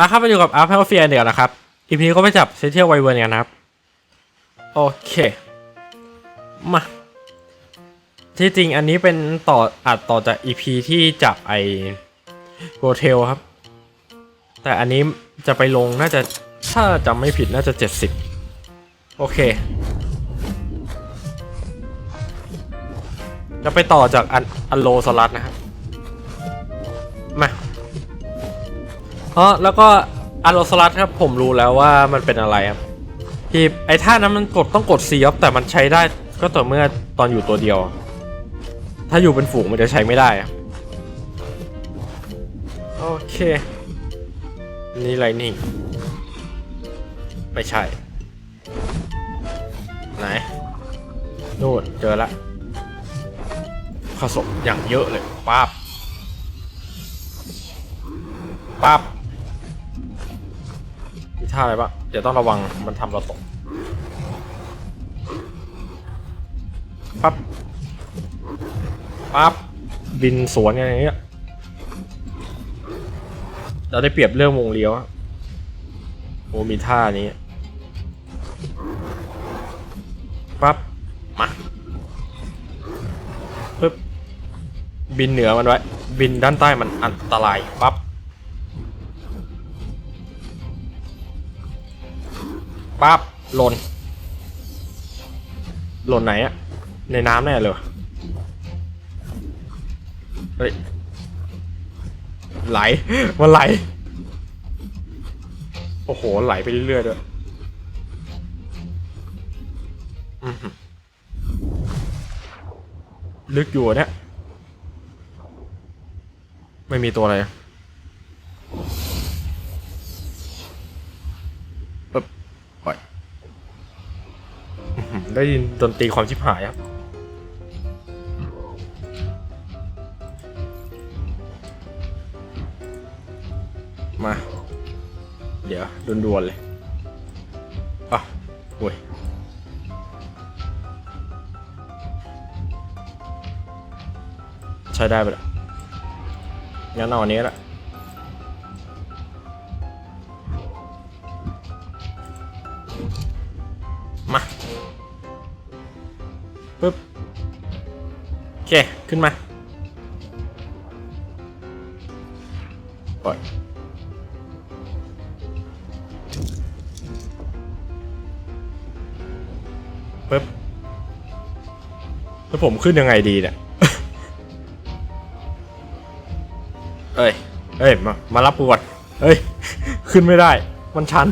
อะครับมาอยู่กับอาร์เพลเฟียเดี๋ยวนะครับอีพีก็ไปจับเซเทียลไวเวิร์กันนะครับ โอเค มา ที่จริงอันนี้เป็นต่ออัดต่อจากอีพีที่จับไอโกเทลครับ แต่อันนี้จะไปลงน่าจะถ้าจำไม่ผิดน่าจะ 70 โอเค จะไปต่อจากอันอันโลสลัดนะครับ มา เพราะแล้วก็อันโลสลัดครับผมรู้แล้วว่ามันเป็นอะไรครับที่ไอ้ท่านั้นมันกดต้องกด C ครับแต่มันใช้ได้ก็ต่อเมื่อตอนอยู่ตัวเดียว ถ้าอยู่เป็นฝูงมันจะใช้ไม่ได้โอเค นี่ไรนี่ไม่ใช่ ไหนนู่นเจอละผสมอย่างเยอะเลยป๊าบป๊าบ ท่าอะไรบ้างเดี๋ยวต้องระวังมันทำเราตกปั๊บปั๊บบินสวนกันอย่างเงี้ยเราได้เปรียบเรื่องวงเลี้ยวโอ้มีท่านี้ปั๊บมาปึ๊บบินเหนือมันไว้ บินด้านใต้มันอันตรายปั๊บ ปั๊บหล่นหล่นไหนอะในน้ำแน่เลยเฮ้ยไหลมันไหล โอ้โห ไหลไปเรื่อยๆด้วยอื้อหือลึกอยู่เนี่ย ไม่มีตัวอะไร ได้ยินดนตรีความชิบหายครับ มา เดี๋ยวด่วนๆเลยอะโอ้ยใช้ได้ไปล้วงั้นเอาอันนี้ละ ปึ๊บโอเค ขึ้นมาปล่อยปึ๊บแล้วผมขึ้นยังไงดีเนี่ยเอ้ย เอ้ย มา มารับกูก่อนเอ้ย ขึ้นไม่ได้ มันชัน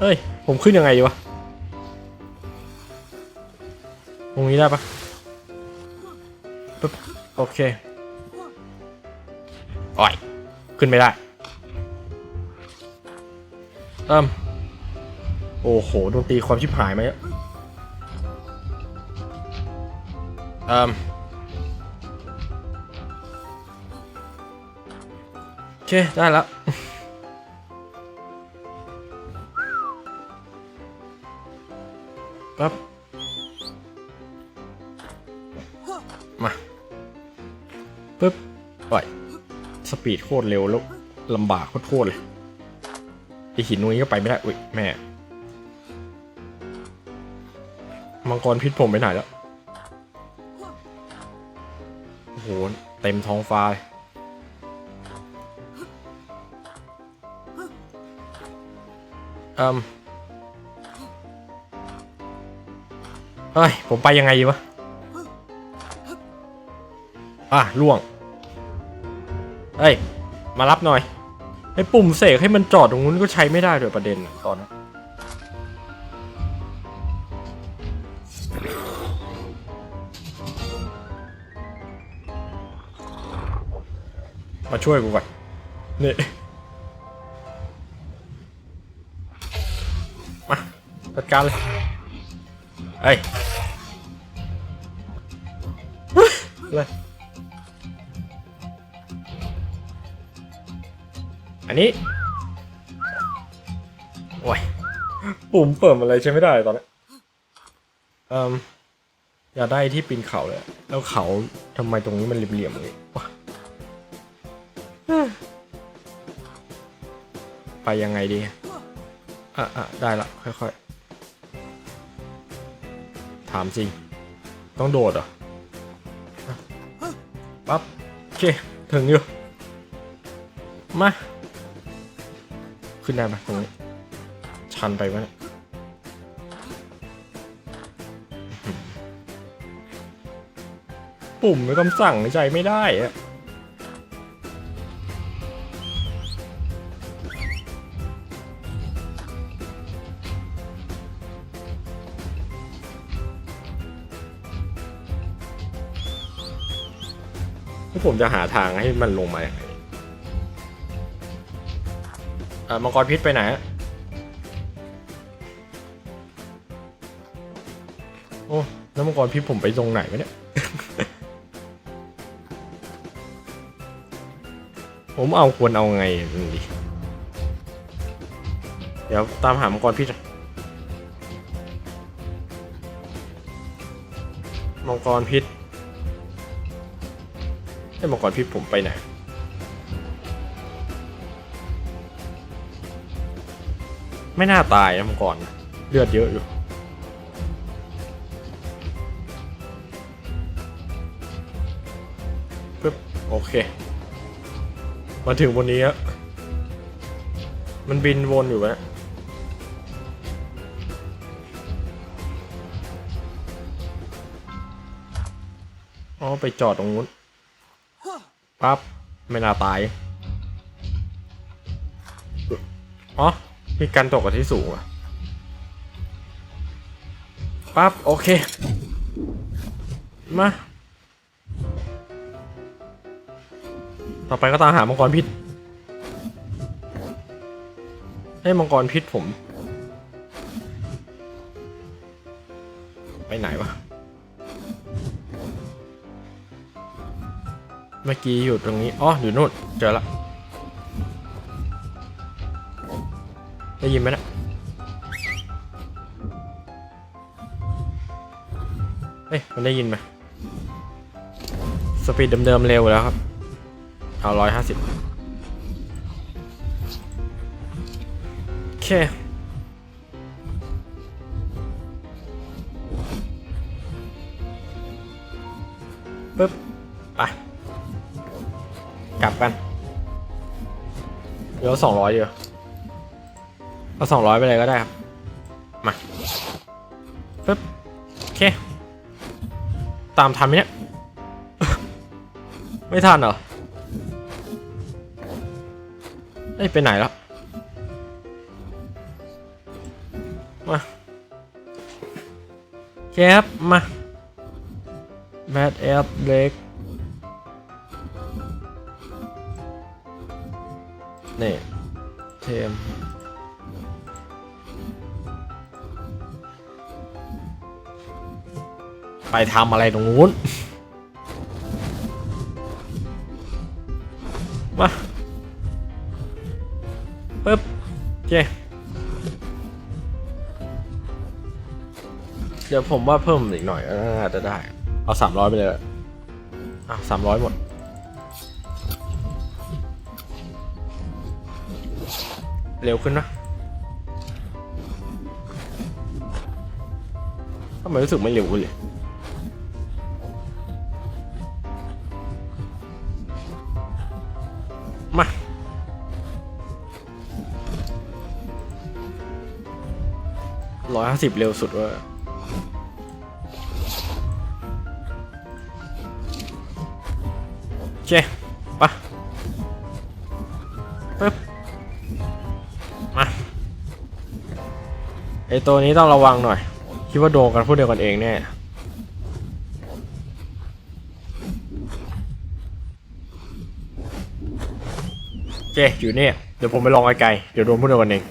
เอ้ย ผมขึ้นยังไงดีวะ รงนี้ได้ปะปึ๊บโอเคอ่อยขึ้นไม่ได้เอิ่มโอ้โหดนตีความชิบหายไหมอะเอ่มโอเค ได้แล้วปั๊บ ปึ๊บปล่อยสปีดโคตรเร็วแล้วลำบากโคตรเลยไอหินตรงนี้ก็ไปไม่ได้อุ้ยแม่มังกรพิษผมไปไหนแล้วโอ้โหเต็มท้องฟ้าเลยอืมเฮ้ย ผมไปยังไงดีวะ อะล่วง เฮ้ย มารับหน่อย ไอ้ปุ่มเสกให้มันจอดตรงนู้นก็ใช้ไม่ได้ด้วยประเด็นอะตอนนั้นมาช่วยกูก่อน นี่มาจัดการเลยเอ้ยเลย อันนี้ โอ้ย ปุ่มเปิดอะไรใช้ไม่ได้ตอนนี้เอ่มอยากได้ที่ปีนเขาเลย แล้วเขาทำไมตรงนี้มันเหลี่ยมๆอย่างนี้วะไปยังไงดี อะอะได้ละ ค่อยๆ ถามจริงต้องโดดเหรออะปั๊บ โอเค ถึงอยู่ มา ขึ้นได้ไหมตรงนี้ ชันไปวะเนี่ยอื้อหือปุ่มไม่คำสั่งใจไม่ได้อะผมจะหาทางให้มันลงมาอย่างไร อะมังกรพิษไปไหนอะโอ้แล้วมังกรพิษผมไปตรงไหนวะเนี่ยผมเอาควรเอาไงมันดีเดี๋ยวตามหามังกรพิษอะมังกรพิษไอ้ยมังกรพิษผมไปไหน ไม่น่าตายนะมังกรเลือดเยอะอยู่ปึ๊บโอเค มาถึงบนนี้แล้วมันบินวนอยู่วะอ๋อไปจอดตรงนู้นปั๊บไม่น่าตายอ๋อ มีการตกกับที่สูงอะปั๊บ โอเค มา ต่อไปก็ตามหามังกรพิษ ให้มังกรพิษผม ไปไหนวะ เมื่อกี้อยู่ตรงนี้ อ๋อ อยู่นู่น เจอละ ได้ยินไหมนะเฮ้ย มันได้ยินไหมสปีดเดิมๆเร็วแล้วครับ เอาร้อยห้าสิบโอเคปึ๊บ ไป กลับกันเดี๋ยวสองร้อยเดียว เอาสองร้อยไปเลยก็ได้ครับ มาปึ๊บโอเค ตามทันไหมเนี่ย ไม่ทันเหรอเอ้ยไปไหนแล้ว มาแคปมาแบดแอปเล็กนี่เทม ไปทำอะไรตรงนู้น มาปึ๊บโอเคเดี๋ยวผมว่าเพิ่มอีกหน่อยน่าจะได้ เอาสามร้อยไปเลยอะสามร้อยหมด เร็วขึ้นนะทำไมรู้สึกไม่เร็วขึ้นเลย สิบเร็วสุดว่าโอเคปะปึ๊บมาไอตัวนี้ต้องระวังหน่อย คิดว่าโดนกันพูดเดียวกันเองแน่โอเคอยู่เนี่ย เดี๋ยวผมไปลองไกลๆเดี๋ยวโดนพูดเดียวกันเอง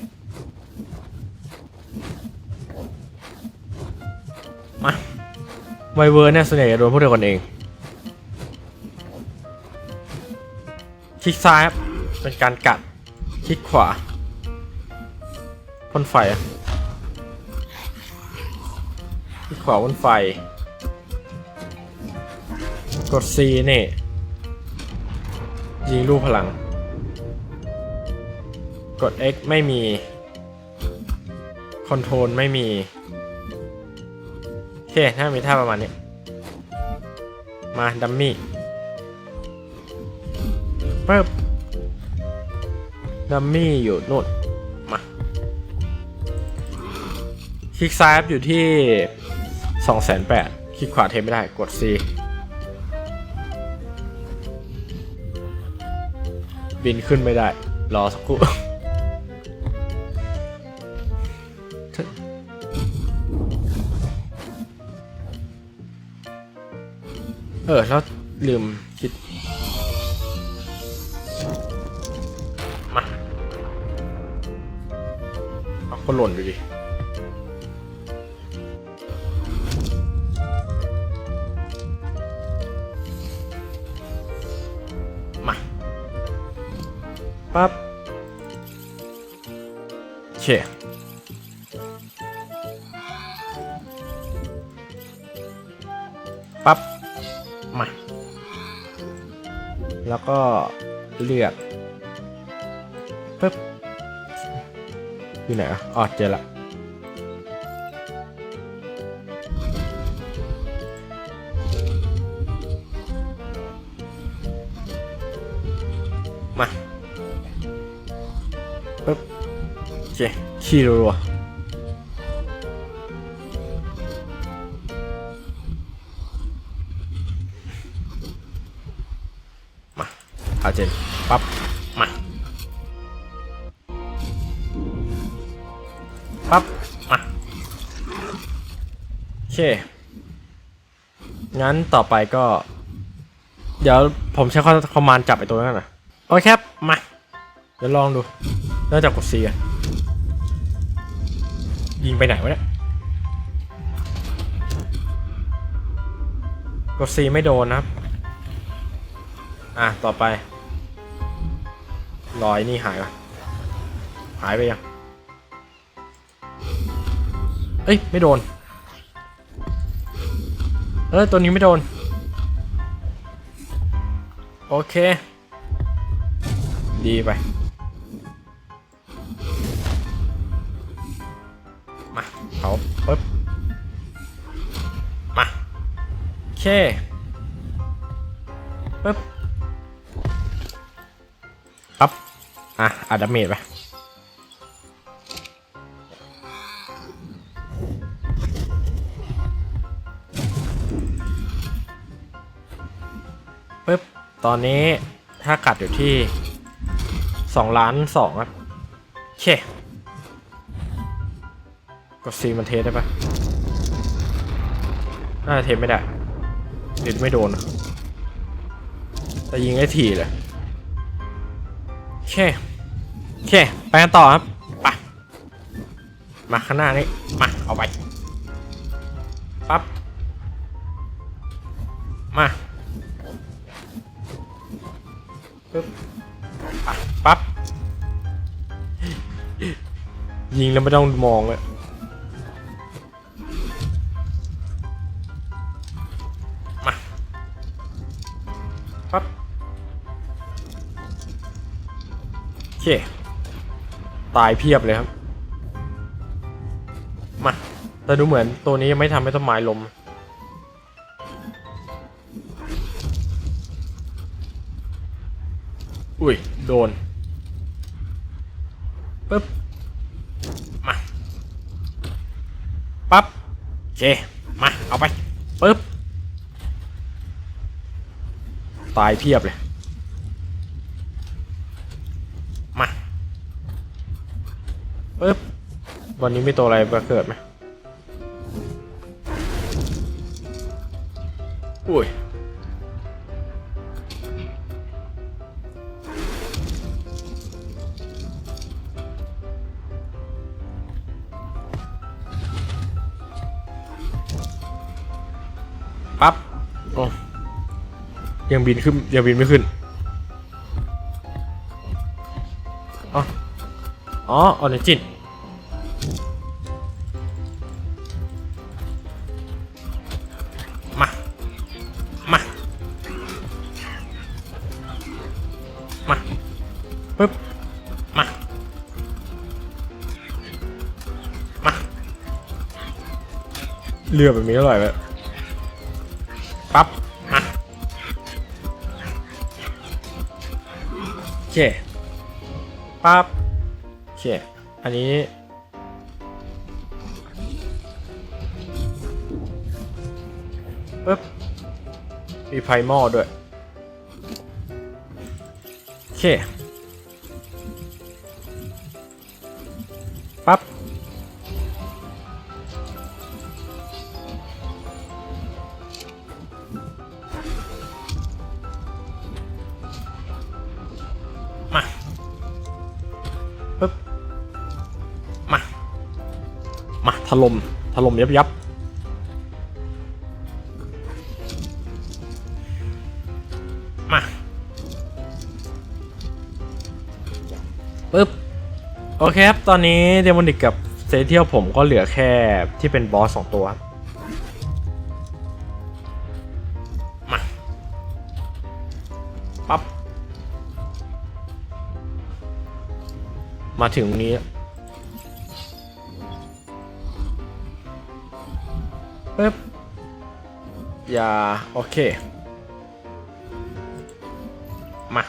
มาไวเวอร์เนี่ยส่วนใหญ่จะโดนพูดเดียวกันเอง คลิกซ้ายครับ เป็นการกัด คลิกขวาพ่นไฟคลิกขวาพ่นไฟ กด C นี่ยิงลูกพลังกกด X ไม่มี คอนโทรลไม่มี เคถ้ามีท่าประมาณนี้ มาดัมมี่ปึ๊บดัมมี่อยู่นู่นมา คลิกซ้ายครับอยู่ที่2 8 0 0 0คลิกขวาเทไม่ได้กด C บินขึ้นไม่ได้ รอสักครู่ ออ แล้วลืมคิดมาเอาก็หล่นดูดิมาปั๊บโอเค แล้วก็เลือกปึ๊บอยู่ไหนอะอ๋อเจอละมาปึ๊บโอเคขี่รัว มาอาเจนปั๊บมาปั๊บมาโอเค งั้นต่อไปก็ เดี๋ยวผมใช้คอมมานด์จับไอ้ตัวนั้นนะโอเคครับมา เดี๋ยวลองดูเริ่มจากกด C กันยิงไปไหนวะเนี่ยกด C ไม่โดนนะครับ อะ ต่อไป รอยนี่หายก่อนหายไปยัง เอ้ย ไม่โดน เออตัวนี้ไม่โดน โอเค ดีไป มาเขาปึ๊บ มา โอเคปึ๊บ อะอัดดาเมจไปปึ๊บ ตอนนี้ถ้ากัดอยู่ที่สองล้านสองครับโอเคกดซีมันเทสได้ปะน่าจะเทสไม่ได้หรือไม่โดนแต่ยิงได้ทีเลย โอเค โอเค ไปกันต่อครับไปมาข้างหน้านี้มา เอาไปปั๊บ มาปึ๊บอะปั๊บ ยิงแล้วไม่ต้องมองเลยมาปั๊บโอเค ตายเพียบเลยครับ มา แต่ดูเหมือนตัวนี้ยังไม่ทำให้ต้นไม้ล้มอุ้ย โดนปึ๊บ มาปั๊บเคมา เอาไปปึ๊บ ตายเพียบเลย มา ปึ๊บ วันนี้มีตัวอะไรมาเกิดไหมอุ้ยปั๊บโอ้ยังบินขึ้น ยังบินไม่ขึ้น อ๋อ อ๋อออริจิน เรือแบบนี้อร่อยไหมปั๊บอะโอเคปั๊บโอเค อันนี้ปึ๊บมีไพมอลด้วยโอเค ปึ๊บมา มาถล่มถล่มยับยับมาปึ๊บโอเคครับ ตอนนี้เดมอนิกกับเซเทียลผมก็เหลือแค่ที่เป็นบอสสองตัวครับ มาถึงตรงนี้ ปึ๊บอย่าโอเค มา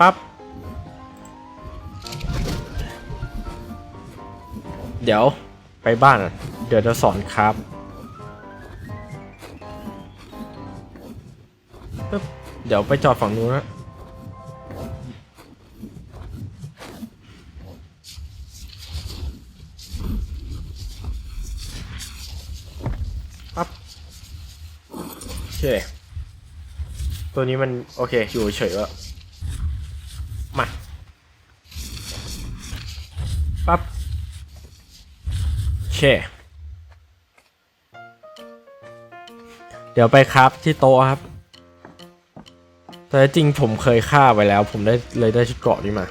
ปั๊บเดี๋ยวไปบ้าน เดี๋ยวจะสอนครับปึ๊บเดี๋ยวไปจอดฝั่งนู้นนะ โอเคตัวนี้มันโอเคอยู่เฉยๆแล้วมาปั๊บโอเคเดี๋ยวไปครับที่โต๊ะครับ แต่จริงผมเคยฆ่าไปแล้ว ผมได้เลยได้ชุดเกราะนี้มา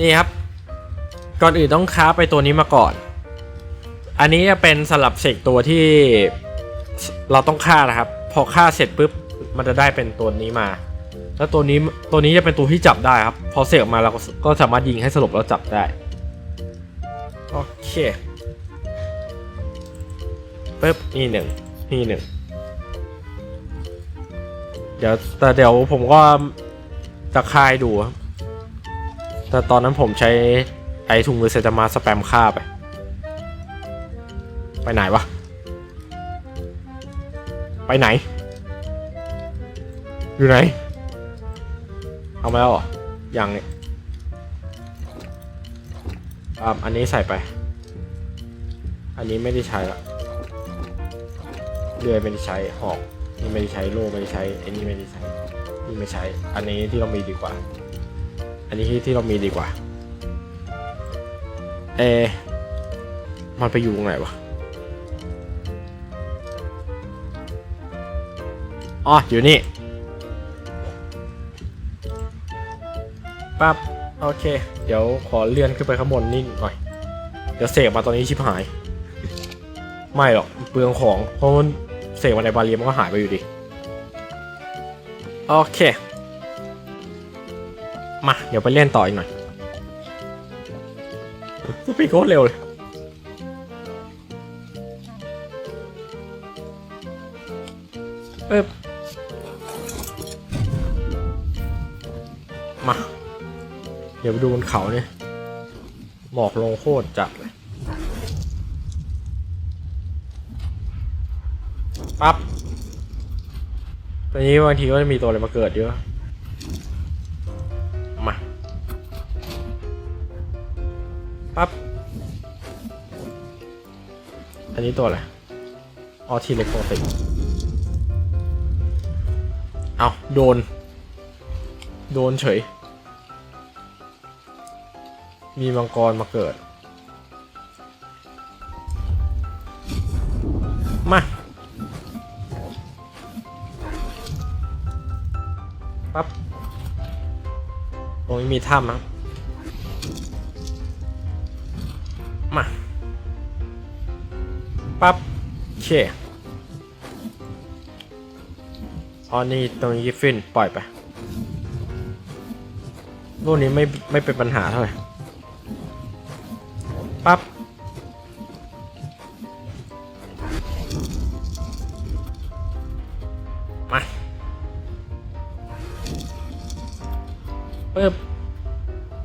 นี่ครับ ก่อนอื่นต้องค้าไปตัวนี้มาก่อน อันนี้จะเป็นสลับเสกตัวที่เราต้องฆ่านะครับ พอฆ่าเสร็จปุ๊บมันจะได้เป็นตัวนี้มา แล้วตัวนี้ตัวนี้จะเป็นตัวที่จับได้ครับ พอเสกออกมาเราก็ก็สามารถยิงให้สลบแล้วจับได้ โอเคปึ๊บนี่หนึ่งนี่หนึ่งเดี๋ยวแต่เดี๋ยวผมก็จะคายดูครับแต่ตอนนั้นผมใช้ ไอถุงมือเซตามาสแปมฆ่าไป ไปไหนวะ ไปไหน อยู่ไหน เอามาแล้วเหรอยังเนี่ยอ่าอันนี้ใส่ไป อันนี้ไม่ได้ใช้ละเลื่อยไม่ได้ใช้หอกนี่ไม่ได้ใช้โล่ไม่ได้ใช้อันนี้ไม่ได้ใช้นี่ไม่ใช้ อันนี้ที่เรามีดีกว่า อันนี้ที่ที่เรามีดีกว่า เอ มันไปอยู่ตรงไหนวะ อ๋อ อยู่นี่ ปั๊บ โอเค เดี๋ยวขอเลื่อนขึ้นไปข้างบนนี่หน่อย เดี๋ยวเสกมาตอนนี้ชิบหาย ไม่หรอก เปลืองของ เพราะมันเสกมาในบาเรียมันก็หายไปอยู่ดี โอเค มา เดี๋ยวไปเล่นต่ออีกหน่อย สปีดโคตรเร็วเลยปึ๊บมา เดี๋ยวไปดูบนเขาเนี่ยหมอกลงโคตรจัดเลยปั๊บตอนนี้บางทีก็จะมีตัวอะไรมาเกิดเยอะ ปั๊บ อันนี้ตัวอะไร ออทีเล็กปกติเอาโดน โดนเฉย มีมังกรมาเกิด มาปั๊บ ตรงนี้มีถ้ำนะ มาปั๊บโอเคอ๋อนี่ตรงนี้ฟินปล่อยไปพวกนี้ไม่ไม่เป็นปัญหาเท่าไหร่ปั๊บมาปึ๊บ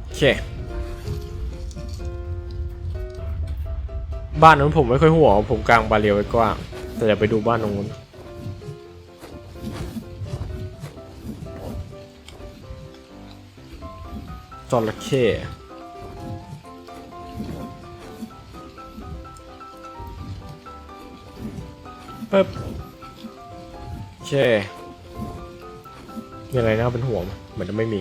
โอเค บ้านนั้นผมไม่ค่อยห่วงผมกลางบาเรียวไว้กว้างแต่อย่าไปดูบ้านตรงนู้นจระเข้ปึ๊บโอเคมีอะไรน่าเป็นห่วงเหมือนจะไม่มี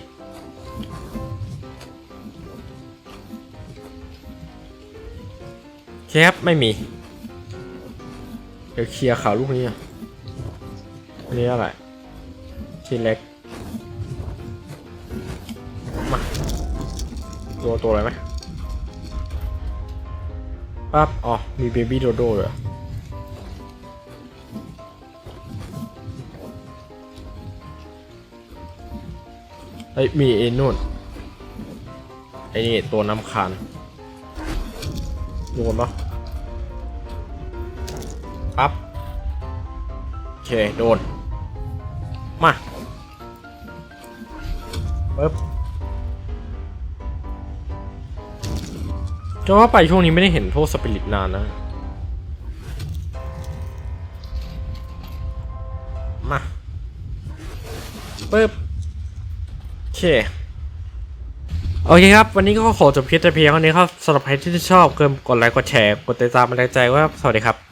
เคครับไม่มี เดี๋ยวเคลียร์ข่าวลูกนี้อะอันนี้อะไรชิ้นเล็ก มา ตัวตัวอะไรไหมปั๊บ อ๋อ มีเบบี้โดโด้เลยเฮ้มีไอ้นู่นไอ้นี่ตัวน้ำคาน โดนปะปั๊บโอเค โดน มาปึ๊บจะว่าไปช่วงนี้ไม่ได้เห็นพวกสปิริตนานนะ มาปึ๊บโอเค โอเคครับ วันนี้ก็ขอจบคลิปแต่เพียงเท่านี้ครับสำหรับใครที่ชอบเกินกดไลค์กดแชร์ กดติดตามมาแรงใจว่าสวัสดีครับ